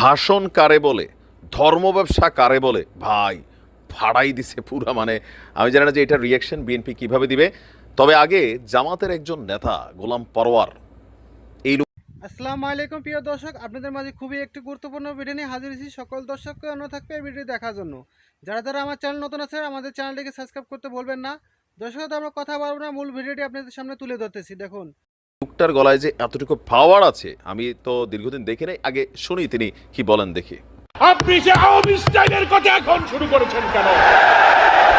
ভাষণ কারে বলে, ধর্ম ব্যবসা কারে বলে? ভাই, ফাড়াই দিছে পুরা মানে। আমি জানি না যে এটা রিয়াকশন বিএনপি কীভাবে দিবে। তবে আগে জামাতের একজন নেতা, গোলাম পরওয়ার আসসালামু আলাইকুম প্রিয় দর্শক, আপনাদের মাঝে খুবই একটি গুরুত্বপূর্ণ ভিডিও নিয়ে হাজির হয়েছি। সকল দর্শককে অনুরোধ থাকবে এই ভিডিও দেখার জন্য। যারা যারা আমার চ্যানেল নতুন আছে আমাদের চ্যানেলটিকে সাবস্ক্রাইব করতে বলবেন না। দর্শক, আমরা কথা বলব না, মূল ভিডিওটি আপনাদের সামনে তুলে ধরতেছি। দেখুন। লোকটার গলায় যে এতটুকু পাওয়ার আছে, আমি তো দীর্ঘদিন দেখি নাই, আগে শুনি তিনি কি বলেন দেখি। আপনি যে আওয়ামী কথা এখন শুরু করেছেন কেন?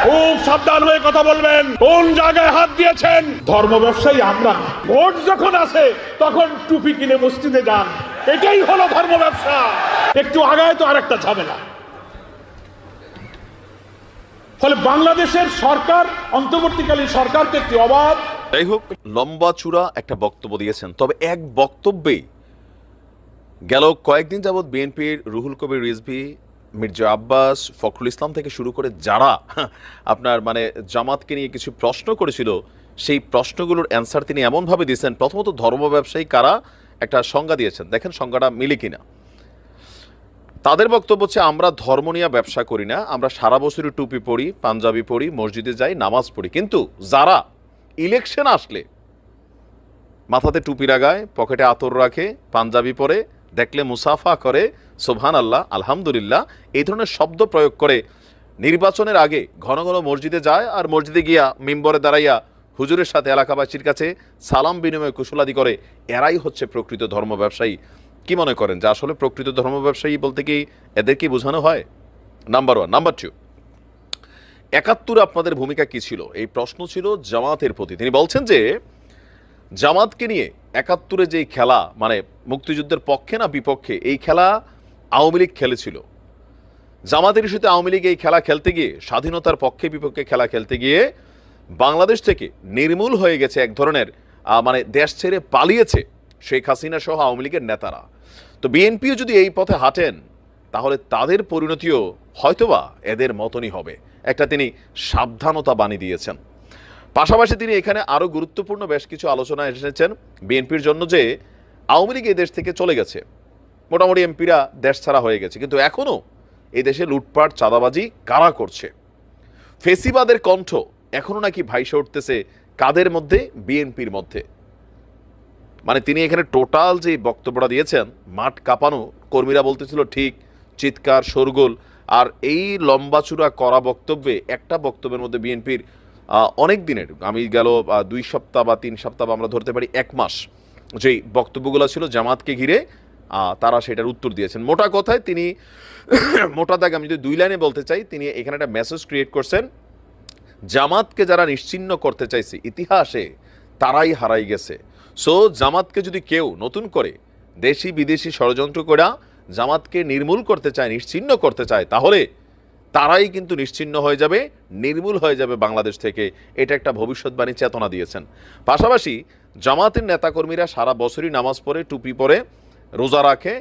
খুব সাবধান হয়ে কথা বলবেন। কোন জায়গায় হাত দিয়েছেন? ধর্ম ব্যবসায়ী আমরা। ভোট যখন আসে, তখন টুপি কিনে মসজিদে যান। এটাই হলো ধর্ম ব্যবসা। একটু আগায় তো আরেকটা ঝামেলা। ফলে বাংলাদেশের সরকার, অন্তর্বর্তীকালীন সরকারকে একটি অবাধ যাই হোক লম্বা চূড়া একটা বক্তব্য দিয়েছেন। তবে এক বক্তব্যে গেল কয়েকদিন যাবৎ বিএনপির রুহুল কবির রিজভি, মির্জা আব্বাস, ফখরুল ইসলাম থেকে শুরু করে যারা আপনার মানে জামাতকে নিয়ে কিছু প্রশ্ন করেছিল, সেই প্রশ্নগুলোর অ্যান্সার তিনি এমনভাবে দিয়েছেন, প্রথমত ধর্ম ব্যবসায়ী কারা একটা সংজ্ঞা দিয়েছেন। দেখেন সংজ্ঞাটা মিলে কিনা। তাদের বক্তব্য হচ্ছে, আমরা ধর্ম নিয়ে ব্যবসা করি না, আমরা সারা বছরই টুপি পরি, পাঞ্জাবি পড়ি মসজিদে যাই, নামাজ পড়ি। কিন্তু যারা ইলেকশন আসলে, মাথাতে টুপি লাগায় পকেটে আতর রাখে, পাঞ্জাবি পরে, দেখলে মুসাফা করে সোভান আল্লাহ আলহামদুলিল্লাহ, এই ধরনের শব্দ প্রয়োগ করে। নির্বাচনের আগে ঘন ঘন মসজিদে যায় আর মসজিদে গিয়া মিম্বরে দাঁড়াইয়া হুজুরের সাথে এলাকাবাসীর কাছে সালাম বিনিময় কুশলাদি করে, এরাই হচ্ছে প্রকৃত ধর্ম ব্যবসায়ী। কি মনে করেন যে আসলে প্রকৃত ধর্ম ব্যবসায়ী বলতে কি এদেরকে বোঝানো হয়? নাম্বার ওয়ান নাম্বার টু একাত্তরে আপনাদের ভূমিকা কি ছিল? এই প্রশ্ন ছিল জামাতের প্রতি। তিনি বলছেন যে, জামাতকে নিয়ে একাত্তরে যেই খেলা মানে মুক্তিযুদ্ধের পক্ষে না বিপক্ষে, এই খেলা আওয়ামী লীগ খেলেছিল। জামাতের ইস্যুতে আওয়ামী লীগ এই খেলা খেলতে গিয়ে, স্বাধীনতার পক্ষে বিপক্ষে খেলা খেলতে গিয়ে বাংলাদেশ থেকে নির্মূল হয়ে গেছে এক ধরনের মানে দেশ ছেড়ে পালিয়েছে শেখ হাসিনা সহ আওয়ামী লীগের নেতারা। তো বিএনপিও যদি এই পথে হাঁটেন তাহলে তাদের পরিণতিও হয়তোবা এদের মতনই হবে। একটা তিনি সাবধানতা বাণী দিয়েছেন। পাশাপাশি তিনি এখানে আরও গুরুত্বপূর্ণ বেশ কিছু আলোচনা এসেছেন বিএনপির জন্য যে আওয়ামী লীগ দেশ থেকে চলে গেছে। মোটামুটি এমপিরা দেশ ছাড়া হয়ে গেছে। কিন্তু এখনও এই দেশে লুটপাট, চাঁদাবাজি কারা করছে? ফেসিবাদের কণ্ঠ এখনও নাকি ভাইসে উঠতেছে কাদের মধ্যে? বিএনপির মধ্যে। মানে তিনি এখানে টোটাল যে বক্তব্যটা দিয়েছেন, মাঠ কাঁপানো কর্মীরা বলতেছিল, ঠিক চিৎকার, শোরগোল আর এই লম্বাচূড়া করা বক্তব্যে একটা বক্তব্যের মধ্যে বিএনপির অনেক দিনের, আমি গেল দুই সপ্তাহ বা তিন সপ্তাহ বা আমরা ধরতে পারি এক মাস যেই বক্তব্যগুলো ছিল জামাতকে ঘিরে তারা সেটার উত্তর দিয়েছেন। মোটা কথায় তিনি, মোটা দাগ আমি যদি দুই লাইনে বলতে চাই, তিনি এখানে একটা মেসেজ ক্রিয়েট করছেন, জামাতকে যারা নিশ্চিহ্ন করতে চাইছে, ইতিহাসে তারাই হারাই গেছে। সো জামাতকে যদি কেউ নতুন করে দেশি বিদেশি ষড়যন্ত্র করা জামাতকে নির্মূল করতে চায় নিশ্চিহ্ন করতে চায়, তাহলে তারাই কিন্তু নিশ্চিহ্ন হয়ে যাবে, নির্মূল হয়ে যাবে বাংলাদেশ থেকে। এটা একটা ভবিষ্যৎবাণী চেতনা দিয়েছেন। পাশাপাশি জামাতের নেতাকর্মীরা সারা বছরই নামাজ পড়ে, টুপি পরে, রোজা রাখে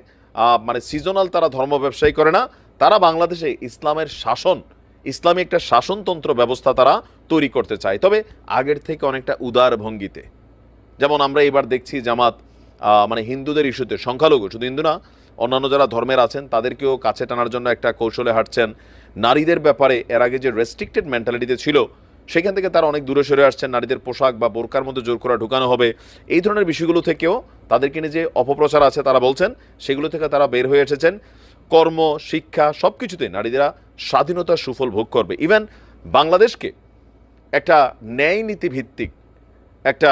মানে সিজনাল তারা ধর্ম ব্যবসায়ী করে না, তারা বাংলাদেশে ইসলামের শাসন, ইসলামী একটা শাসনতন্ত্র ব্যবস্থা তারা তৈরি করতে চায়। তবে আগের থেকে অনেকটা উদার ভঙ্গিতে। যেমন আমরা এবার দেখছি জামাত মানে হিন্দুদের ইস্যুতে, সংখ্যালঘু, শুধু হিন্দু না অন্যান্য যারা ধর্মের আছেন, তাদেরকেও কাছে টানার জন্য একটা কৌশলে হাঁটছেন। নারীদের ব্যাপারে, এর আগে যে রেস্ট্রিক্টেড মেন্টালিটিতে ছিল, সেখান থেকে তারা অনেক দূরে সরে আসছেন। নারীদের পোশাক বা বোরকার মধ্যে জোর করা ঢুকানো হবে। এই ধরনের বিষয়গুলো থেকেও তাদেরকে নিয়ে যে অপপ্রচার আছে তারা বলছেন, সেগুলো থেকে তারা বের হয়ে এসেছেন। কর্ম, শিক্ষা সব কিছুতে নারীরা স্বাধীনতার সুফল ভোগ করবে। ইভেন বাংলাদেশকে একটা ন্যায় নীতি ভিত্তিক একটা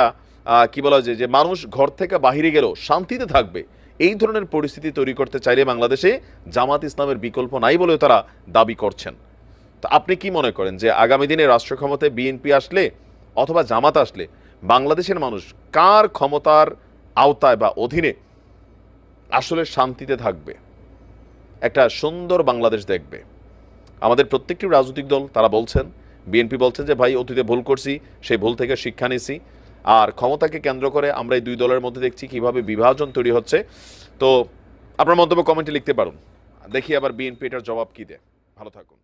কি বলা যায় যে, মানুষ ঘর থেকে বাহিরে গেলেও শান্তিতে থাকবে। এই ধরনের পরিস্থিতি তৈরি করতে চাইলে বাংলাদেশে জামাত ইসলামের বিকল্প নাই বলেও তারা দাবি করছেন। তো আপনি কি মনে করেন যে আগামী দিনে রাষ্ট্র ক্ষমতায় বিএনপি আসলে অথবা জামাত আসলে বাংলাদেশের মানুষ কার ক্ষমতার আওতায় বা অধীনে আসলে শান্তিতে থাকবে? একটা সুন্দর বাংলাদেশ দেখবে। আমাদের প্রত্যেকটি রাজনৈতিক দল, তারা বলছেন, বিএনপি বলছেন যে, ভাই, অতীতে ভুল করছি, সেই ভুল থেকে শিক্ষা নিছি আর ক্ষমতাকে কেন্দ্র করে আমরা এই দুই দলের মধ্যে দেখছি কীভাবে বিভাজন তৈরি হচ্ছে। তো আপনার মন্তব্য কমেন্টে লিখতে পারুন। দেখি আবার বিএনপি এটার জবাব কী দেয়। ভালো থাকুন।